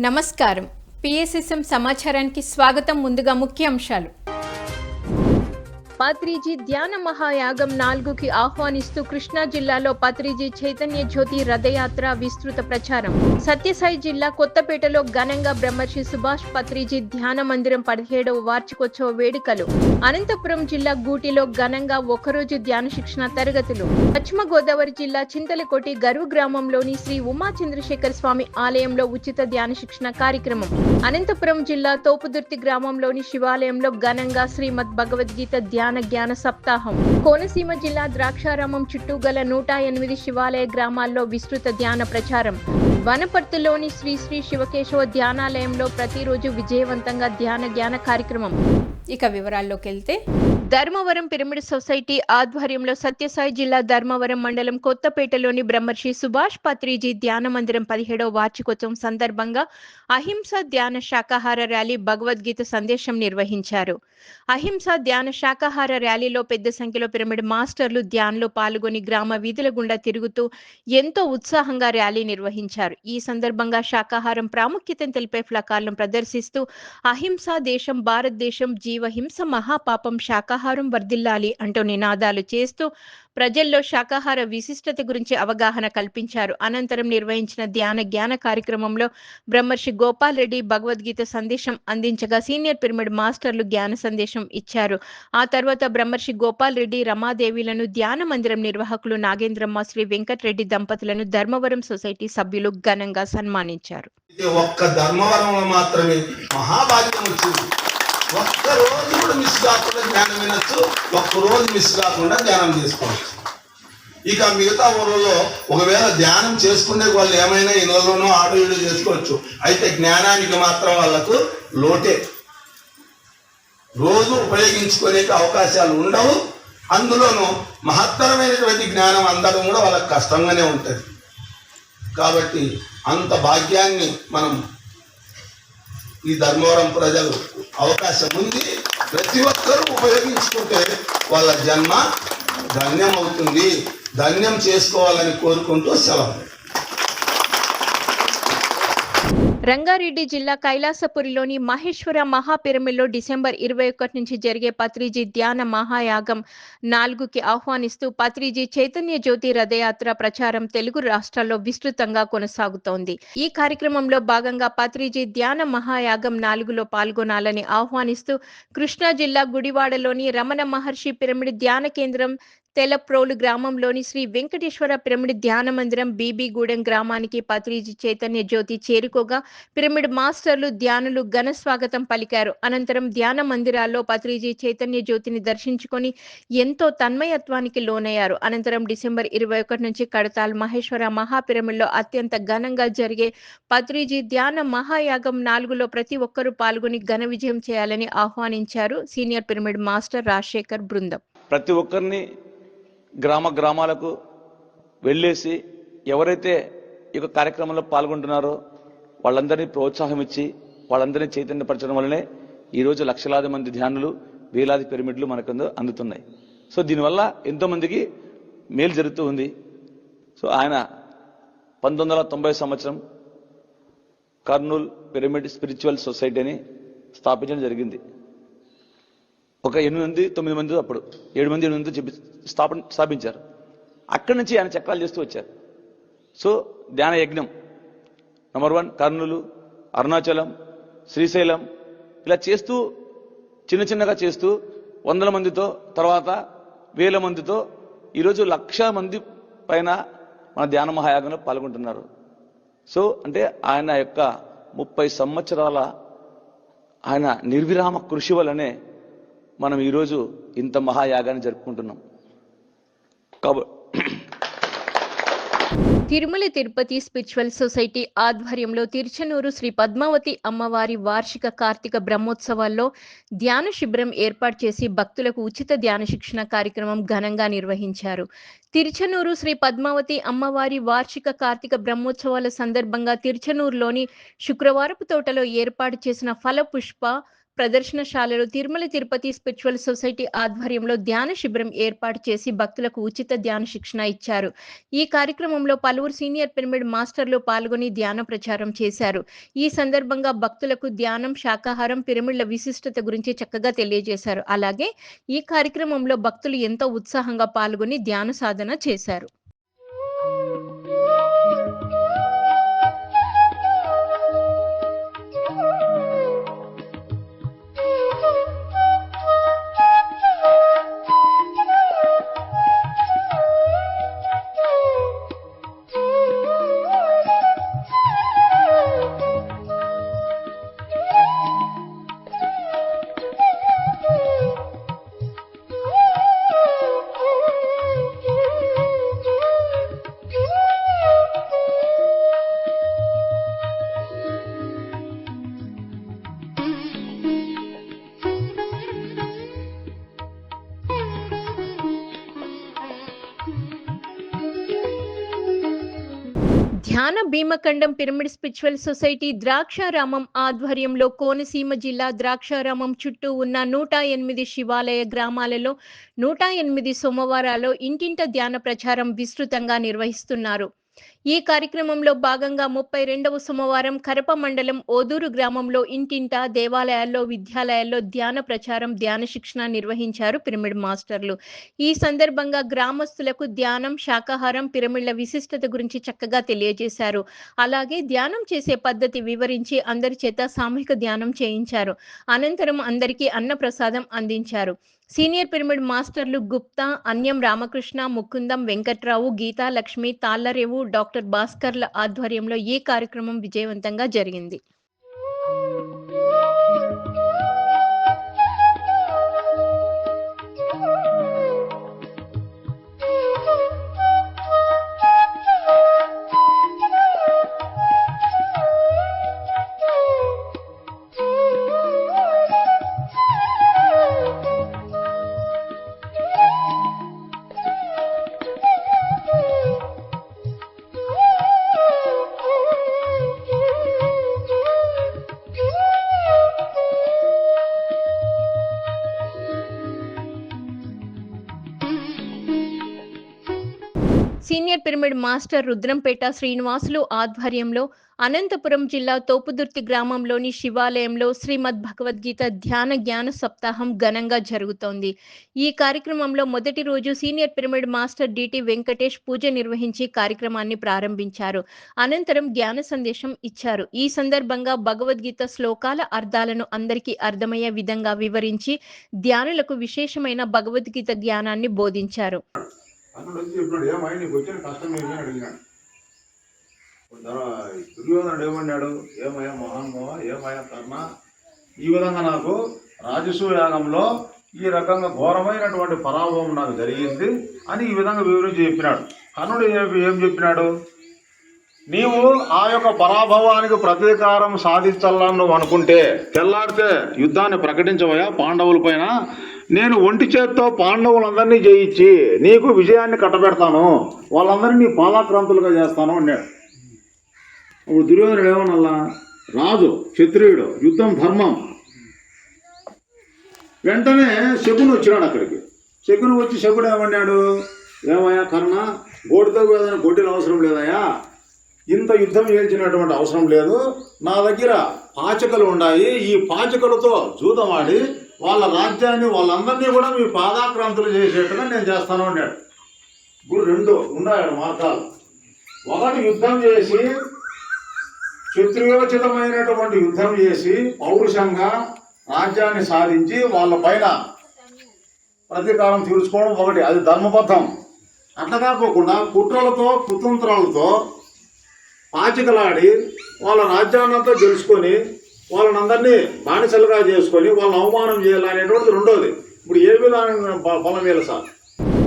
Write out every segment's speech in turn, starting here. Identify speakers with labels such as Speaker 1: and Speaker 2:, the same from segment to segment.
Speaker 1: నమస్కారం. పిఎస్ఎస్ఎం సమాచారానికి స్వాగతం. ముందుగా ముఖ్య అంశాలు. పత్రిజీ ధ్యాన మహాయాగం నాలుగుకి ఆహ్వానిస్తూ కృష్ణా జిల్లాలో పత్రిజీ చైతన్య జ్యోతి రథయాత్ర విస్తృత ప్రచారం. సత్యసాయి జిల్లా కొత్తపేటలో ఘనంగా బ్రహ్మర్షి సుభాష్ పత్రిజీ ధ్యాన మందిరం పదిహేడవ వార్షికోత్సవ వేడుకలు. అనంతపురం జిల్లా గూటిలో ఘనంగా ఒకరోజు ధ్యాన శిక్షణ తరగతులు. పశ్చిమ గోదావరి జిల్లా చింతలకోటి గరువు గ్రామంలోని శ్రీ ఉమా చంద్రశేఖర స్వామి ఆలయంలో ఉచిత ధ్యాన శిక్షణ కార్యక్రమం. అనంతపురం జిల్లా తోపుదుర్తి గ్రామంలోని శివాలయంలో ఘనంగా శ్రీమద్ భగవద్గీత ధ్యాన జ్ఞాన సప్తాహం. కోనసీమ జిల్లా ద్రాక్షారామం చుట్టూ గల నూట ఎనిమిది శివాలయ గ్రామాల్లో విస్తృత ధ్యాన ప్రచారం. వనపర్తిలోని శ్రీ శ్రీ శివకేశవ ధ్యానాలయంలో ప్రతిరోజు విజయవంతంగా ధ్యాన జ్ఞాన కార్యక్రమం. ఇక వివరాల్లోకి వెళ్తే ధర్మవరం పిరమిడ్ సొసైటీ ఆధ్వర్యంలో సత్యసాయి జిల్లా ధర్మవరం మండలం కొత్తపేటలోని బ్రహ్మర్షి సుభాష్ పత్రిజీ ధ్యాన మందిరం పదిహేడవ వార్షికోత్సవం సందర్భంగా అహింస ధ్యాన శాకాహార ర్యాలీ భగవద్గీత సందేశం నిర్వహించారు. అహింస ధ్యాన శాకాహార ర్యాలీలో పెద్ద సంఖ్యలో పిరమిడ్ మాస్టర్లు ధ్యాన్లో పాల్గొని గ్రామ వీధుల గుండా తిరుగుతూ ఎంతో ఉత్సాహంగా ర్యాలీ నిర్వహించారు. ఈ సందర్భంగా శాకాహారం ప్రాముఖ్యతను తెలిపే ఫ్లకాలను ప్రదర్శిస్తూ అహింస దేశం భారతదేశం జీవహింస మహాపాపం శాకాహారం వర్ధిల్లాలి అంటూ నినాదాలు చేస్తూ ప్రజల్లో శాకాహార విశిష్టత గురించి అవగాహన కల్పించారు. అనంతరం నిర్వహించిన ధ్యాన జ్ఞాన కార్యక్రమంలో బ్రహ్మర్షి గోపాల్ రెడ్డి భగవద్గీత సందేశం అందించగా సీనియర్ పిరమిడ్ మాస్టర్లు జ్ఞాన సందేశం ఇచ్చారు. ఆ తర్వాత బ్రహ్మర్షి గోపాల్ రెడ్డి రమాదేవిలను ధ్యాన మందిరం నిర్వాహకులు నాగేంద్రమ్మ శ్రీ వెంకటరెడ్డి దంపతులను ధర్మవరం సొసైటీ సభ్యులు ఘనంగా సన్మానించారు.
Speaker 2: ఒక్క ధర్మవరంలో మాత్రమే మహాభాగ్యం వచ్చింది. ఒక్క రోజు కూడా మిస్ కాకుండా ధ్యానం వినొచ్చు ఒక్క రోజు మిస్ కాకుండా ధ్యానం చేసుకోవచ్చు. ఇక మిగతా ఊళ్ళలో ఒకవేళ ధ్యానం చేసుకునే వాళ్ళు ఏమైనా ఇళ్ళలోనో ఆటో ఇల్లు చేసుకోవచ్చు. అయితే జ్ఞానానికి మాత్రం వాళ్ళకు లోటే. రోజు ఉపయోగించుకునే అవకాశాలు ఉండవు. అందులోనూ మహత్తరమైనటువంటి జ్ఞానం అందడం కూడా వాళ్ళకి కష్టంగానే ఉంటుంది. కాబట్టి అంత భాగ్యాన్ని మనం ఈ ధర్మవరం ప్రజలు అవకాశం ఉంది. ప్రతి ఒక్కరూ ఉపయోగించుకుంటే వాళ్ళ జన్మ ధన్యం అవుతుంది ధన్యం చేసుకోవాలని కోరుకుంటూ సెలవు.
Speaker 1: రంగారెడ్డి జిల్లా కైలాసపురిలోని మహేశ్వర మహాపిరమిడ్లో డిసెంబర్ ఇరవై ఒకటి నుంచి జరిగే పత్రిజీ ధ్యాన మహాయాగం నాలుగుకి ఆహ్వానిస్తూ పత్రిజీ చైతన్య జ్యోతి రథయాత్ర ప్రచారం తెలుగు రాష్ట్రాల్లో విస్తృతంగా కొనసాగుతోంది. ఈ కార్యక్రమంలో భాగంగా పత్రిజీ ధ్యాన మహాయాగం నాలుగులో పాల్గొనాలని ఆహ్వానిస్తూ కృష్ణా జిల్లా గుడివాడలోని రమణ మహర్షి పిరమిడ్ ధ్యాన కేంద్రం తెలప్రోలు గ్రామంలోని శ్రీ వెంకటేశ్వర పిరమిడ్ ధ్యాన మందిరం బీబీగూడెం గ్రామానికి పత్రిజీ చైతన్య జ్యోతి చేరుకోగా పిరమిడ్ మాస్టర్లు ధ్యానులు ఘన స్వాగతం పలికారు. అనంతరం ధ్యాన మందిరాల్లో పత్రిజీ చైతన్య జ్యోతిని దర్శించుకొని ఎంతో తన్మయత్వానికి లోనయ్యారు. అనంతరం డిసెంబర్ ఇరవై ఒకటి నుంచి కడతాల్ మహేశ్వర మహాపిరమిడ్లో అత్యంత ఘనంగా జరిగే పత్రిజీ ధ్యాన మహాయాగం నాలుగులో ప్రతి ఒక్కరూ పాల్గొని ఘన విజయం చేయాలని ఆహ్వానించారు సీనియర్ పిరమిడ్ మాస్టర్ రాజశేఖర్ బృందం.
Speaker 3: ప్రతి ఒక్కరిని గ్రామ గ్రామాలకు వెళ్ళేసి ఎవరైతే ఈ యొక్క కార్యక్రమంలో పాల్గొంటున్నారో వాళ్ళందరినీ ప్రోత్సాహం ఇచ్చి వాళ్ళందరినీ చైతన్యపరచడం వల్లనే ఈరోజు లక్షలాది మంది ధ్యానులు వేలాది పిరమిడ్లు మనకు అందుతున్నాయి. సో దీనివల్ల ఎంతోమందికి మేలు జరుగుతూ ఉంది. సో ఆయన పంతొమ్మిది వందల తొంభై సంవత్సరం కర్నూల్ పిరమిడ్ స్పిరిచువల్ సొసైటీని స్థాపించడం జరిగింది. ఒక ఎనిమిది మంది తొమ్మిది మంది అప్పుడు ఏడు మంది ఎనిమిది మంది చెప్పి స్థాపన స్థాపించారు. అక్కడి నుంచి ఆయన చక్రాలు చేస్తూ వచ్చారు. సో ధ్యాన యజ్ఞం. నెంబర్ వన్ కర్నూలు అరుణాచలం శ్రీశైలం ఇలా చేస్తూ చిన్న చిన్నగా చేస్తూ వందల మందితో తర్వాత వేల మందితో ఈరోజు లక్ష మంది పైన మన ధ్యాన మహాయాగంలో పాల్గొంటున్నారు. సో అంటే ఆయన యొక్క ముప్పై సంవత్సరాల ఆయన నిర్విరామ కృషి వల్లనే మనం ఈరోజు ఇంత మహాయాగాన్ని జరుపుకుంటున్నాం. కాబట్టి
Speaker 1: తిరుమల తిరుపతి స్పిరిచువల్ సొసైటీ ఆధ్వర్యంలో తిరుచనూరు శ్రీ పద్మావతి అమ్మవారి వార్షిక కార్తీక బ్రహ్మోత్సవాల్లో ధ్యాన శిబిరం ఏర్పాటు చేసి భక్తులకు ఉచిత ధ్యాన శిక్షణ కార్యక్రమం ఘనంగా నిర్వహించారు. తిరుచనూరు శ్రీ పద్మావతి అమ్మవారి వార్షిక కార్తీక బ్రహ్మోత్సవాల సందర్భంగా తిరుచనూరులోని శుక్రవారపు తోటలో ఏర్పాటు చేసిన ఫలపుష్ప ప్రదర్శనశాలలో తిరుమల తిరుపతి స్పిరిచువల్ సొసైటీ ఆధ్వర్యంలో ధ్యాన శిబిరం ఏర్పాటు చేసి భక్తులకు ఉచిత ధ్యాన శిక్షణ ఇచ్చారు. ఈ కార్యక్రమంలో పలువురు సీనియర్ పిరమిడ్ మాస్టర్లు పాల్గొని ధ్యాన ప్రచారం చేశారు. ఈ సందర్భంగా భక్తులకు ధ్యానం శాకాహారం పిరమిడ్ల విశిష్టత గురించి చక్కగా తెలియజేశారు. అలాగే ఈ కార్యక్రమంలో భక్తులు ఎంతో ఉత్సాహంగా పాల్గొని ధ్యాన సాధన చేశారు. ధ్యాన Bhimakhandam pyramid spiritual society Draksharamam ఆధ్వర్యంలో కోనసీమ జిల్లా ద్రాక్షారామం చుట్టూ ఉన్న నూట ఎనిమిది శివాలయ గ్రామాలలో నూట ఎనిమిది సోమవారాల్లో ఇంటింట ధ్యాన ప్రచారం విస్తృతంగా నిర్వహిస్తున్నారు. ఈ కార్యక్రమంలో భాగంగా ముప్పై రెండవ సోమవారం కరప మండలం ఓదూరు గ్రామంలో ఇంటింట దేవాలయాల్లో విద్యాలయాల్లో ధ్యాన ప్రచారం ధ్యాన శిక్షణ నిర్వహించారు పిరమిడ్ మాస్టర్లు. ఈ సందర్భంగా గ్రామస్తులకు ధ్యానం శాకాహారం పిరమిడ్ల విశిష్టత గురించి చక్కగా తెలియజేశారు. అలాగే ధ్యానం చేసే పద్ధతి వివరించి అందరి చేత సామూహిక ధ్యానం చేయించారు. అనంతరం అందరికీ అన్నప్రసాదం అందించారు. సీనియర్ పిరమిడ్ మాస్టర్లు గుప్తా అన్యం రామకృష్ణ ముకుందం వెంకట్రావు గీతా లక్ష్మి తాళ్ళరేవు డాక్టర్ భాస్కర్ల ఆధ్వర్యంలో ఈ కార్యక్రమం విజయవంతంగా జరిగింది. Senior pyramid master Rudrampeta Srinivasulu ఆధ్వర్యంలో అనంతపురం జిల్లా తోపుదుర్తి గ్రామంలోని శివాలయంలో శ్రీమద్ భగవద్గీత ధ్యాన జ్ఞాన సప్తాహం ఘనంగా జరుగుతోంది. ఈ కార్యక్రమంలో మొదటి రోజు senior pyramid master DT Venkatesh పూజ నిర్వహించి కార్యక్రమాన్ని ప్రారంభించారు. అనంతరం జ్ఞాన సందేశం ఇచ్చారు. ఈ సందర్భంగా భగవద్గీత శ్లోకాల అర్థాలను అందరికీ అర్థమయ్యే విధంగా వివరించి ధ్యానులకు విశేషమైన భగవద్గీత జ్ఞానాన్ని బోధించారు.
Speaker 4: అతను వచ్చి చెప్పినాడు ఏమై నీకు వచ్చిన కష్టం ఏమి అడిగినాడు. తర్వాత దుర్యోధనుడు ఏమన్నాడు ఏమయ్యా మహాన్మోహ ఏమయ్యా కర్ణ? ఈ విధంగా నాకు రాజసూయాగంలో ఈ రకంగా ఘోరమైనటువంటి పరాభవం నాకు జరిగింది అని ఈ విధంగా వివరించి చెప్పినాడు. కర్ణుడు ఏం చెప్పినాడు? నీవు ఆ యొక్క పరాభవానికి ప్రతీకారం సాధించాలని నువ్వు అనుకుంటే తెల్లాడితే యుద్ధాన్ని ప్రకటించవయా పాండవుల పైన నేను ఒంటి చేత్తో పాండవులందరినీ జయించి నీకు విజయాన్ని కట్టబెడతాను. వాళ్ళందరినీ నీ పాదాక్రాంతులుగా చేస్తాను అన్నాడు. ఇప్పుడు దుర్యోధనుడు ఏమనల్లా రాజు క్షత్రియుడు యుద్ధం ధర్మం. వెంటనే శకుని వచ్చినాడు అక్కడికి. శకుని వచ్చి శకుడు ఏమన్నాడు? ఏమయ్యా కర్ణ గోడితో ఏదైనా గొడ్డిన అవసరం లేదయ్యా. ఇంత యుద్ధం చేయించినటువంటి అవసరం లేదు. నా దగ్గర పాచికలు ఉన్నాయి ఈ పాచికలతో జూదమాడి వాళ్ళ రాజ్యాన్ని వాళ్ళందరినీ కూడా మీ పాదాక్రాంతులు చేసేట్టుగా నేను చేస్తాను అన్నాడు. ఇప్పుడు రెండు ఉన్నాయి మార్గాలు. ఒకటి యుద్ధం చేసి శత్రుయోచితమైనటువంటి యుద్ధం చేసి పౌరుషంగా రాజ్యాన్ని సాధించి వాళ్ళ పైన ప్రతీకారం తీర్చుకోవడం ఒకటి. అది ధర్మబద్ధం. అట్లా కాకోకుండా కుట్రలతో కుతంత్రాలతో పాచికలాడి వాళ్ళ రాజ్యాన్నంతా గెలుచుకొని వాళ్ళనందరినీ బానిసలుగా చేసుకొని వాళ్ళని అవమానం చేయాలనేటువంటిది రెండోది. ఇప్పుడు ఏ విధానం బలం సార్?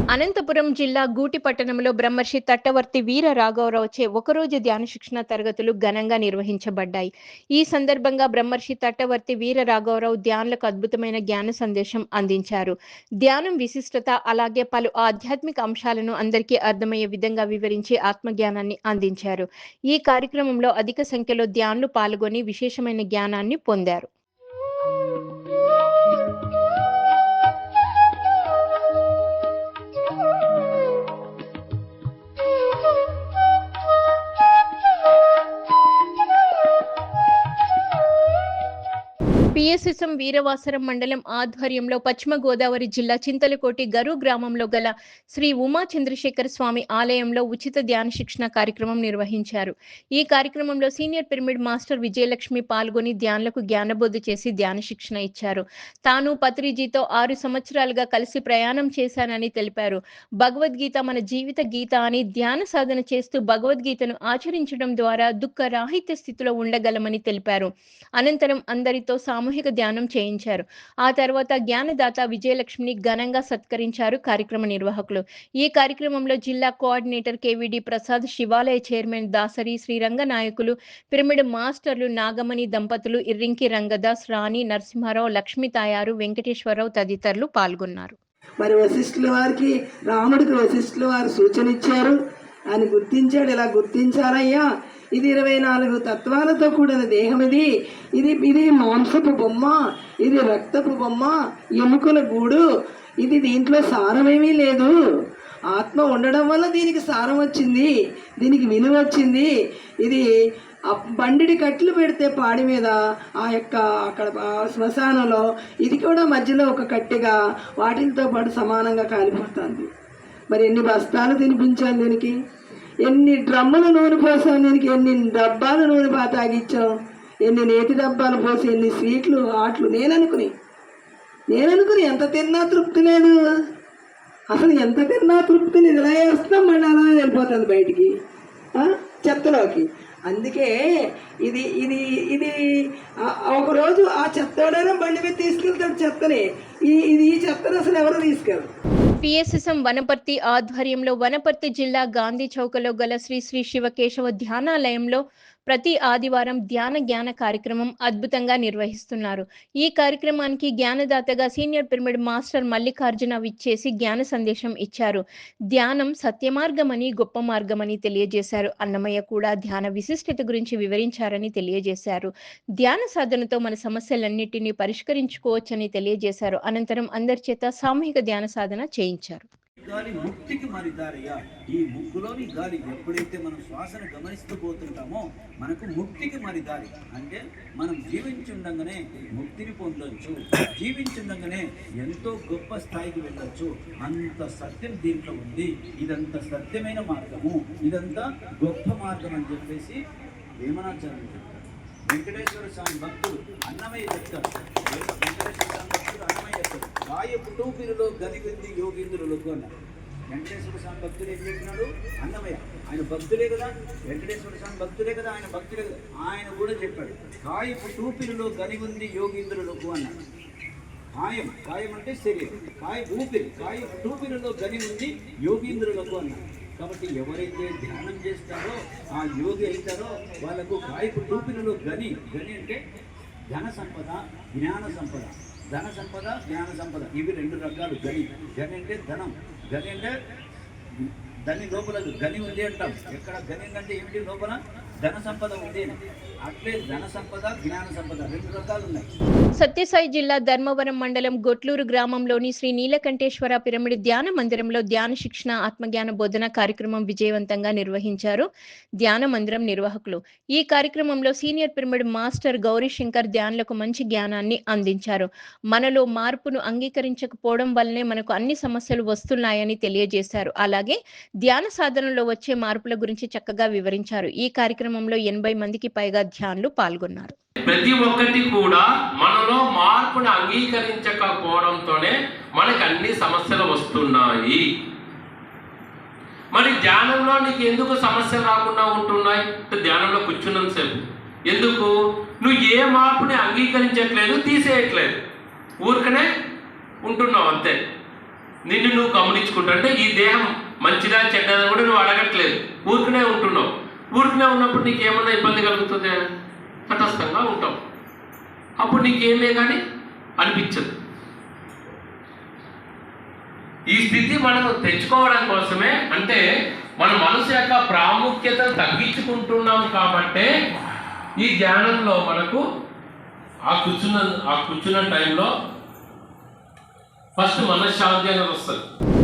Speaker 1: అనంతపురం జిల్లా గూటి పట్టణంలో బ్రహ్మర్షి తట్టవర్తి వీర రాఘవరావుచే ఒకరోజు ధ్యాన శిక్షణ తరగతులు ఘనంగా నిర్వహించబడ్డాయి. ఈ సందర్భంగా బ్రహ్మర్షి తట్టవర్తి వీర రాఘవరావు ధ్యానులకు అద్భుతమైన జ్ఞాన సందేశం అందించారు. ధ్యానం విశిష్టత అలాగే పలు ఆధ్యాత్మిక అంశాలను అందరికీ అర్థమయ్యే విధంగా వివరించి ఆత్మజ్ఞానాన్ని అందించారు. ఈ కార్యక్రమంలో అధిక సంఖ్యలో ధ్యానులు పాల్గొని విశేషమైన జ్ఞానాన్ని పొందారు. పిఎస్ఎస్ఎం వీరవాసరం మండలం ఆధ్వర్యంలో పశ్చిమ గోదావరి జిల్లా చింతలకోటి గరు గ్రామంలో గల శ్రీ ఉమా చంద్రశేఖర స్వామి ఆలయంలో ఉచిత ధ్యాన శిక్షణ కార్యక్రమం నిర్వహించారు. ఈ కార్యక్రమంలో సీనియర్ పిరమిడ్ మాస్టర్ విజయలక్ష్మి పాల్గొని ధ్యానులకు జ్ఞానబోధ చేసి ధ్యాన శిక్షణ ఇచ్చారు. తాను పత్రిజీతో ఆరు సంవత్సరాలుగా కలిసి ప్రయాణం చేశానని తెలిపారు. భగవద్గీత మన జీవిత గీత అని ధ్యాన సాధన చేస్తూ భగవద్గీతను ఆచరించడం ద్వారా దుఃఖ రాహిత్య స్థితిలో ఉండగలమని తెలిపారు. అనంతరం అందరితో సామూహిక ధ్యానం చేయించారు. ఆ తర్వాత జ్ఞానదాత విజయలక్ష్మిని ఘనంగా సత్కరించారు కార్యక్రమ నిర్వాహకులు. ఈ కార్యక్రమంలో జిల్లా కోఆర్డినేటర్ కేవిడి ప్రసాద్ శివాలయ చైర్మన్ దాసరి శ్రీరంగ నాయకులు పిరమిడ్ మాస్టర్లు నాగమణి దంపతులు ఇర్రింకి రంగదాస్ రాణి నరసింహారావు లక్ష్మి తాయారు వెంకటేశ్వరరావు తదితరులు పాల్గొన్నారు.
Speaker 5: మరి వశిష్ఠుల వారికి రాముడికి వశిష్ఠుల వారు సూచన ఇచ్చారు. అని గుర్తించాడు. ఇలా గుర్తించారయ్యా? ఇది ఇరవై నాలుగు తత్వాలతో కూడిన దేహం ఇది. ఇది ఇది మాంసపు బొమ్మ ఇది రక్తపు బొమ్మ ఎముకల గూడు. ఇది దీంట్లో సారమేమీ లేదు. ఆత్మ ఉండడం వల్ల దీనికి సారం వచ్చింది దీనికి విలువ వచ్చింది. ఇది బండిడి కట్లు పెడితే పాడి మీద ఆ యొక్క అక్కడ ఆ శ్మశానంలో ఇది కూడా మధ్యలో ఒక కట్టెగా వాటితో పాటు సమానంగా కాలిపోతుంది. మరి ఎన్ని బస్తాలు తినిపించాలి దీనికి? ఎన్ని డ్రమ్ముల నూనె పోసాం దీనికి ఎన్ని డబ్బాల నూనె పా తాగిచ్చాం ఎన్ని నేతి డబ్బాలు పోసి ఎన్ని స్వీట్లు ఆట్లు నేననుకుని. నేననుకుని ఎంత తిన్నా తృప్తి లేదు. అసలు ఎంత తిన్నా తృప్తి లేదు. ఇలా వేస్తున్నాం మళ్ళీ అలా వెళ్ళిపోతుంది బయటికి. చెత్తలోకి. అందుకే ఇది ఇది ఇది ఒకరోజు ఆ చెత్తోడైనా బండి మీద తీసుకెళ్తాడు చెత్తని. ఈ ఇది ఈ చెత్తను అసలు ఎవరు తీసుకెళ్ళరు?
Speaker 1: పిఎస్ఎస్ఎం వనపర్తి ఆధ్వర్యంలో వనపర్తి జిల్లా గాంధీ చౌకలో గల శ్రీ శ్రీ శివకేశవ ధ్యానాలయంలో ప్రతి ఆదివారం ధ్యాన జ్ఞాన కార్యక్రమం అద్భుతంగా నిర్వహిస్తున్నారు. ఈ కార్యక్రమానికి జ్ఞానదాతగా సీనియర్ పిరమిడ్ మాస్టర్ మల్లికార్జున విచ్చేసి జ్ఞాన సందేశం ఇచ్చారు. ధ్యానం సత్యమార్గమని గొప్ప మార్గమని తెలియజేశారు. అన్నమయ్య కూడా ధ్యాన విశిష్టత గురించి వివరించారని తెలియజేశారు. ధ్యాన సాధనతో మన సమస్యలన్నిటినీ పరిష్కరించుకోవచ్చని తెలియజేశారు. అనంతరం అందరి చేత సామూహిక ధ్యాన సాధన చేయించారు
Speaker 6: గాలి ముక్తికి మరి దారయ్యా ఈ ముక్కులోని గాలి ఎప్పుడైతే మనం శ్వాసను గమనిస్తూ పోతుంటామో మనకు ముక్తికి మరి దారి అంటే మనం జీవించుండగానే ముక్తిని పొందొచ్చు. జీవించుండగానే ఎంతో గొప్ప స్థాయికి వెళ్ళొచ్చు. అంత సత్యం దీంట్లో ఉంది. ఇదంత సత్యమైన మార్గము. ఇదంతా గొప్ప మార్గం అని చెప్పేసి వేమనాచార్యులు చెప్తారు వెంకటేశ్వర స్వామి భక్తుడు అన్నమయ్య చెప్తారు. వెంకటేశ్వర స్వామి భక్తుడు అన్నమయ్య చెప్తారు. వాయు పుటూపిరిలో గనివింది యోగీంద్రులకు అన్నారు. వెంకటేశ్వర స్వామి భక్తులు ఏం చెప్పినాడు అన్నమయ్య ఆయన భక్తులే కదా. వెంకటేశ్వర స్వామి భక్తులే కదా ఆయన భక్తులే కదా. ఆయన కూడా చెప్పాడు. కాయ పుటూపిరిలో గనిగుంది యోగీంద్రులకు అన్నాడు కాయం కాయం అంటే శరీరం. కాయ ఊపిరి కాయ ఊపిరిలో గని ఉంది యోగీంద్రులకు అన్నాడు కాబట్టి ఎవరైతే ధ్యానం చేస్తారో ఆ యోగి అవుతారో వాళ్ళకు గాయపు ఊపిరిలో గని గని అంటే ధన సంపద జ్ఞాన సంపద. ధన సంపద జ్ఞాన సంపద. ఇవి రెండు రకాలు. గని. గని అంటే ధనం. గని అంటే దాని లోపల గని ఉంది అంటాం. ఎక్కడ గని అంటే ఏమిటి లోపల? ధన సంపద ఉంది అట్లే ధన సంపద జ్ఞాన సంపద రెండు రకాలు ఉన్నాయి.
Speaker 1: సత్యసాయి జిల్లా ధర్మవరం మండలం గొట్లూరు గ్రామంలోని శ్రీ నీలకంఠేశ్వర పిరమిడ్ ధ్యాన మందిరంలో ధ్యాన శిక్షణ ఆత్మజ్ఞాన బోధన కార్యక్రమం విజయవంతంగా నిర్వహించారు ధ్యాన మందిరం నిర్వాహకులు. ఈ కార్యక్రమంలో senior pyramid master Gauri Shankar ధ్యానులకు మంచి జ్ఞానాన్ని అందించారు. మనలో మార్పును అంగీకరించకపోవడం వల్లనే మనకు అన్ని సమస్యలు వస్తున్నాయని తెలియజేశారు. అలాగే ధ్యాన సాధనలో వచ్చే మార్పుల గురించి చక్కగా వివరించారు. ఈ కార్యక్రమంలో ఎనభై మందికి పైగా ఉపాధ్యాయులు పాల్గొన్నారు.
Speaker 7: ప్రతి ఒక్కటి కూడా మనలో మార్పును అంగీకరించకపోవడంతోనే మనకి అన్ని సమస్యలు వస్తున్నాయి. మరి ధ్యానంలో నీకు ఎందుకు సమస్యలు రాకుండా ఉంటున్నాయి? ధ్యానంలో ధ్యానంలో కూర్చున్నంతసేపు ఎందుకు? నువ్వు ఏ మార్పుని అంగీకరించట్లేదు తీసేయట్లేదు. ఊరికనే ఉంటున్నావు అంతే. నిన్ను నువ్వు గమనించుకుంటా. అంటే ఈ దేహం మంచిదా చెడ్డదా కూడా నువ్వు అడగట్లేదు. ఊరికనే ఉంటున్నావు. ఊరికనే ఉన్నప్పుడు నీకు ఏమన్నా ఇబ్బంది కలుగుతుంది? తటస్థంగా ఉంటావు. అప్పుడు నీకేమే కానీ అనిపించదు. ఈ స్థితి మనం తెచ్చుకోవడం కోసమే అంటే మన మనసు యొక్క ప్రాముఖ్యతను తగ్గించుకుంటున్నాం కాబట్టే ఈ ధ్యానంలో మనకు ఆ కూర్చున్న ఆ కూర్చున్న టైంలో ఫస్ట్ మనశ్శాంతి అనేది వస్తుంది.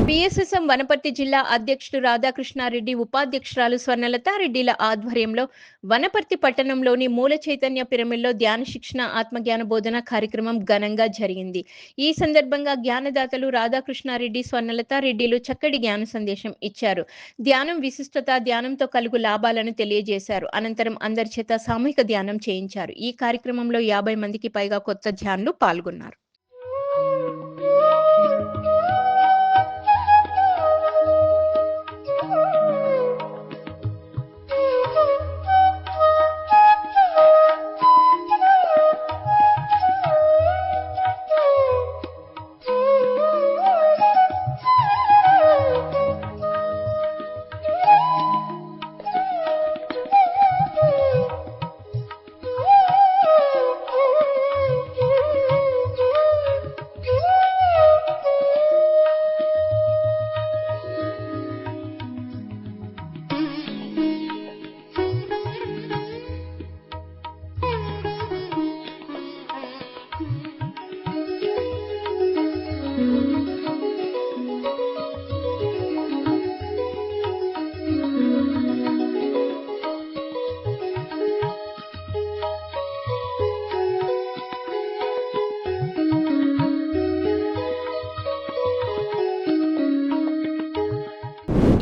Speaker 1: పిఎస్ఎస్ఎం వనపర్తి జిల్లా అధ్యక్షుడు రాధాకృష్ణారెడ్డి ఉపాధ్యక్షురాలు స్వర్ణలత రెడ్డిల ఆధ్వర్యంలో వనపర్తి పట్టణంలోని మూల చైతన్య పిరమిడ్లో ధ్యాన శిక్షణ ఆత్మజ్ఞాన బోధన కార్యక్రమం ఘనంగా జరిగింది. ఈ సందర్భంగా జ్ఞానదాతలు రాధాకృష్ణారెడ్డి స్వర్ణలత రెడ్డిలు చక్కటి జ్ఞాన సందేశం ఇచ్చారు. ధ్యానం విశిష్టత ధ్యానంతో కలుగు లాభాలను తెలియజేశారు. అనంతరం అందరి చేత సామూహిక ధ్యానం చేయించారు. ఈ కార్యక్రమంలో యాభై మందికి పైగా కొత్త ధ్యానులు పాల్గొన్నారు.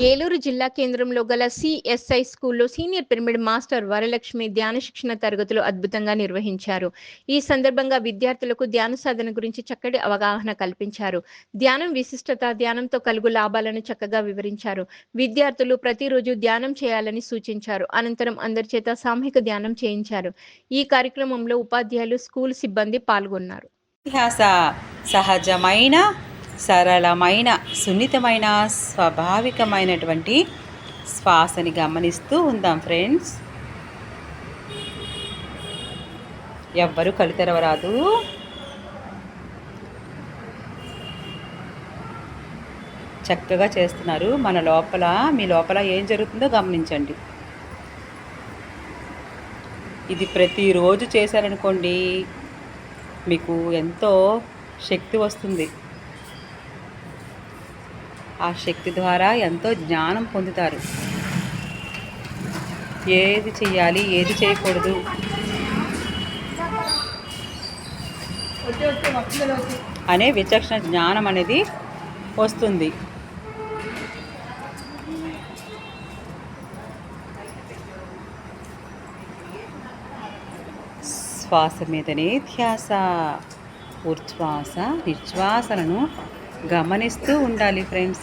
Speaker 1: ఏలూరు జిల్లా కేంద్రంలో గల సిఎస్ఐ స్కూల్లో సీనియర్ పిరమిడ్ మాస్టర్ వరలక్ష్మి ధ్యాన శిక్షణ తరగతులు అద్భుతంగా నిర్వహించారు. ఈ సందర్భంగా విద్యార్థులకు ధ్యాన సాధన గురించి చక్కటి అవగాహన కల్పించారు. ధ్యానం విశిష్టత ధ్యానంతో కలుగు లాభాలను చక్కగా వివరించారు. విద్యార్థులు ప్రతిరోజు ధ్యానం చేయాలని సూచించారు. అనంతరం అందరి చేత సామూహిక ధ్యానం చేయించారు. ఈ కార్యక్రమంలో ఉపాధ్యాయులు స్కూల్ సిబ్బంది పాల్గొన్నారు.
Speaker 8: సహజమైన సరళమైన సున్నితమైన స్వాభావికమైనటువంటి శ్వాసని గమనిస్తూ ఉందాం ఫ్రెండ్స్. ఎవ్వరూ కళ్ళు తెరవరాదు. చక్కగా చేస్తున్నారు. మన లోపల మీ లోపల ఏం జరుగుతుందో గమనించండి. ఇది ప్రతిరోజు చేశారనుకోండి మీకు ఎంతో శక్తి వస్తుంది. ఆ శక్తి ద్వారా ఎంతో జ్ఞానం పొందుతారు. ఏది చేయాలి ఏది చేయకూడదు? అనే విచక్షణ జ్ఞానం అనేది వస్తుంది. శ్వాస మీదనే ధ్యాస ఉచ్ఛ్వాస నిశ్వాసలను గమనిస్తూ ఉండాలి ఫ్రెండ్స్.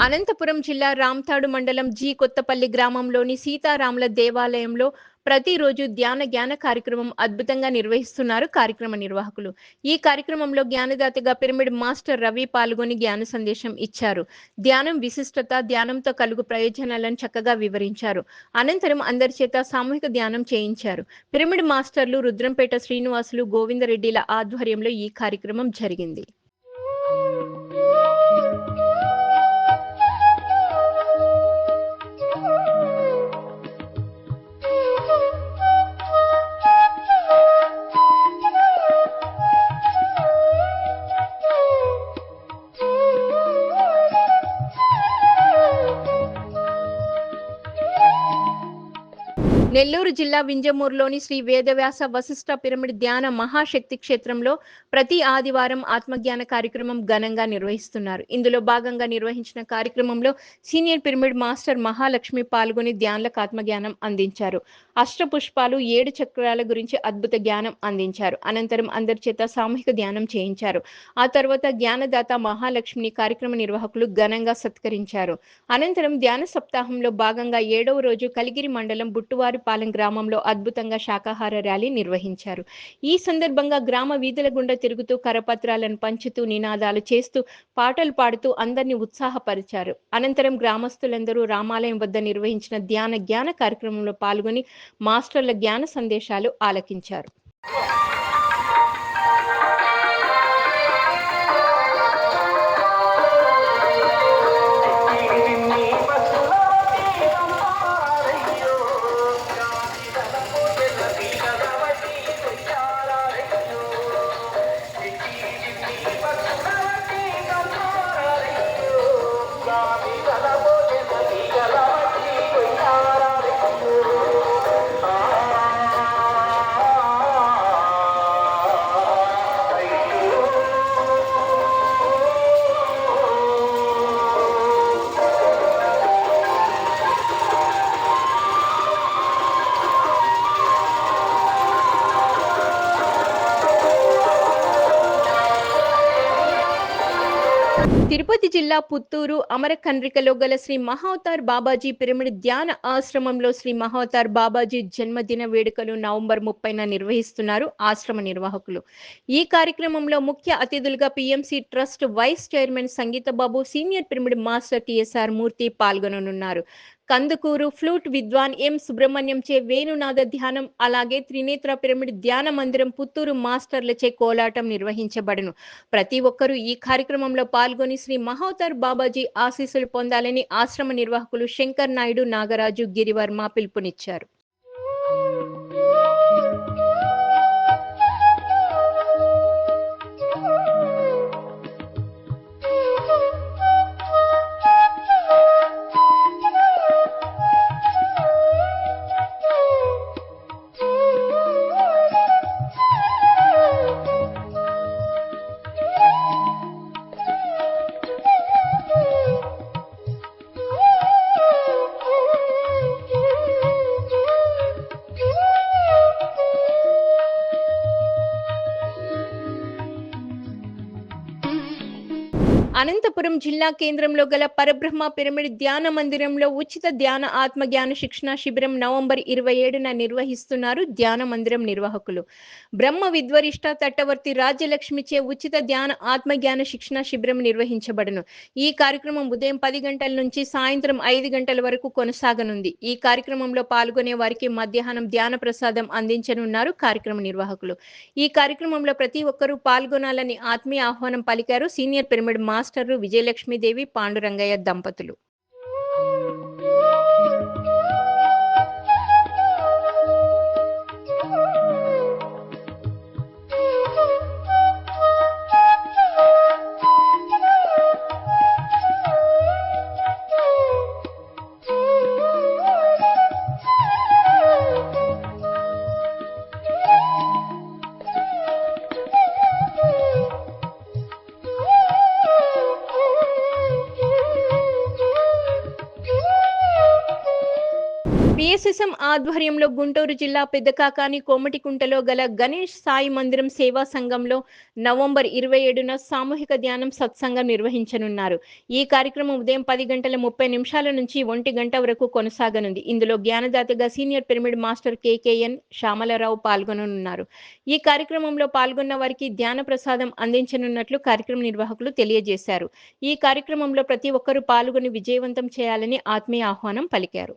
Speaker 1: అనంతపురం జిల్లా రామ్తాడు మండలం జి కొత్తపల్లి గ్రామంలోని సీతారాముల దేవాలయంలో ప్రతిరోజు ధ్యాన జ్ఞాన కార్యక్రమం అద్భుతంగా నిర్వహిస్తున్నారు కార్యక్రమ నిర్వాహకులు. ఈ కార్యక్రమంలో జ్ఞానదాతగా పిరమిడ్ మాస్టర్ రవి పాల్గొని జ్ఞాన సందేశం ఇచ్చారు. ధ్యానం విశిష్టత ధ్యానంతో కలుగు ప్రయోజనాలను చక్కగా వివరించారు. అనంతరం అందరి చేత సామూహిక ధ్యానం చేయించారు. పిరమిడ్ మాస్టర్లు రుద్రంపేట శ్రీనివాసులు గోవిందరెడ్డిల ఆధ్వర్యంలో ఈ కార్యక్రమం జరిగింది. నెల్లూరు జిల్లా వింజమూరులోని శ్రీ వేదవ్యాస వశిష్ట పిరమిడ్ ధ్యాన మహాశక్తి క్షేత్రంలో ప్రతి ఆదివారం ఆత్మజ్ఞాన కార్యక్రమం ఘనంగా నిర్వహిస్తున్నారు. ఇందులో భాగంగా నిర్వహించిన కార్యక్రమంలో సీనియర్ పిరమిడ్ మాస్టర్ మహాలక్ష్మి పాల్గొని ధ్యానులకు ఆత్మజ్ఞానం అందించారు. అష్టపుష్పాలు ఏడు చక్రాల గురించి అద్భుత జ్ఞానం అందించారు. అనంతరం అందరి చేత సామూహిక ధ్యానం చేయించారు. ఆ తర్వాత జ్ఞానదాత మహాలక్ష్మిని కార్యక్రమ నిర్వాహకులు ఘనంగా సత్కరించారు. అనంతరం ధ్యాన సప్తాహంలో భాగంగా ఏడవ రోజు కలిగిరి మండలం బుట్టువారిపాలెం గ్రామంలో అద్భుతంగా శాకాహార ర్యాలీ నిర్వహించారు. ఈ సందర్భంగా గ్రామ వీధుల గుండా తిరుగుతూ కరపత్రాలను పంచుతూ నినాదాలు చేస్తూ పాటలు పాడుతూ అందరినీ ఉత్సాహపరిచారు. అనంతరం గ్రామస్తులందరూ రామాలయం వద్ద నిర్వహించిన ధ్యాన జ్ఞాన కార్యక్రమంలో పాల్గొని మాస్టర్ల జ్ఞాన సందేశాలు ఆలకించారు. తిరుపతి జిల్లా పుత్తూరు అమరకండ్రికలో గల శ్రీ మహావతార్ బాబాజీ పిరమిడ్ ధ్యాన ఆశ్రమంలో శ్రీ మహావతార్ బాబాజీ జన్మదిన వేడుకలు నవంబర్ ముప్పైన నిర్వహిస్తున్నారు ఆశ్రమ నిర్వాహకులు. ఈ కార్యక్రమంలో ముఖ్య అతిథులుగా PMC trust vice chairman Sangeetha Babu senior pyramid master TSR Murthy పాల్గొననున్నారు. Kandukur flute విద్వాన్ ఎం సుబ్రహ్మణ్యం చే వేణునాథ ధ్యానం అలాగే త్రినేత్ర పిరమిడ్ ధ్యాన మందిరం పుత్తూరు మాస్టర్లచే కోలాటం నిర్వహించబడును. ప్రతి ఒక్కరూ ఈ కార్యక్రమంలో పాల్గొని శ్రీ మహోతర్ బాబాజీ ఆశీస్సులు పొందాలని ఆశ్రమ నిర్వాహకులు శంకర్ నాయుడు నాగరాజు గిరివర్మ పిలుపునిచ్చారు. జిల్లా కేంద్రంలో గల పరబ్రహ్మ పిరమిడ్ ధ్యాన మందిరంలో ఉచిత ధ్యాన ఆత్మ జ్ఞాన శిక్షణ శిబిరం నవంబర్ ఇరవై ఏడున నిర్వహిస్తున్నారు ధ్యాన మందిరం నిర్వాహకులు. బ్రహ్మ విద్వరిష్ట తట్టవర్తి రాజ్యలక్ష్మిచే ఉచిత ధ్యాన ఆత్మ జ్ఞాన శిక్షణ శిబిరం నిర్వహించబడును. ఈ కార్యక్రమం ఉదయం పది గంటల నుంచి సాయంత్రం ఐదు గంటల వరకు కొనసాగనుంది. ఈ కార్యక్రమంలో పాల్గొనే వారికి మధ్యాహ్నం ధ్యాన ప్రసాదం అందించనున్నారు కార్యక్రమ నిర్వాహకులు. ఈ కార్యక్రమంలో ప్రతి ఒక్కరూ పాల్గొనాలని ఆత్మీయ ఆహ్వానం పలికారు సీనియర్ పిరమిడ్ మాస్టర్లు విజయలక్ష్మీదేవి పాండురంగయ్య దంపతులు. పిఎస్ఎస్ఎం ఆధ్వర్యంలో గుంటూరు జిల్లా పెద్దకాకాని కోమటికుంటలో గల గణేష్ సాయి మందిరం సేవా సంఘంలో నవంబర్ ఇరవై ఏడున సామూహిక ధ్యానం సత్సంగం నిర్వహించనున్నారు. ఈ కార్యక్రమం ఉదయం పది గంటల ముప్పై నిమిషాల నుంచి ఒంటి గంట వరకు కొనసాగనుంది. ఇందులో జ్ఞానదాతగా senior pyramid master KKN Shyamalarao పాల్గొననున్నారు. ఈ కార్యక్రమంలో పాల్గొన్న వారికి ధ్యాన ప్రసాదం అందించనున్నట్లు కార్యక్రమ నిర్వాహకులు తెలియజేశారు. ఈ కార్యక్రమంలో ప్రతి ఒక్కరూ పాల్గొని విజయవంతం చేయాలని ఆత్మీయ ఆహ్వానం పలికారు.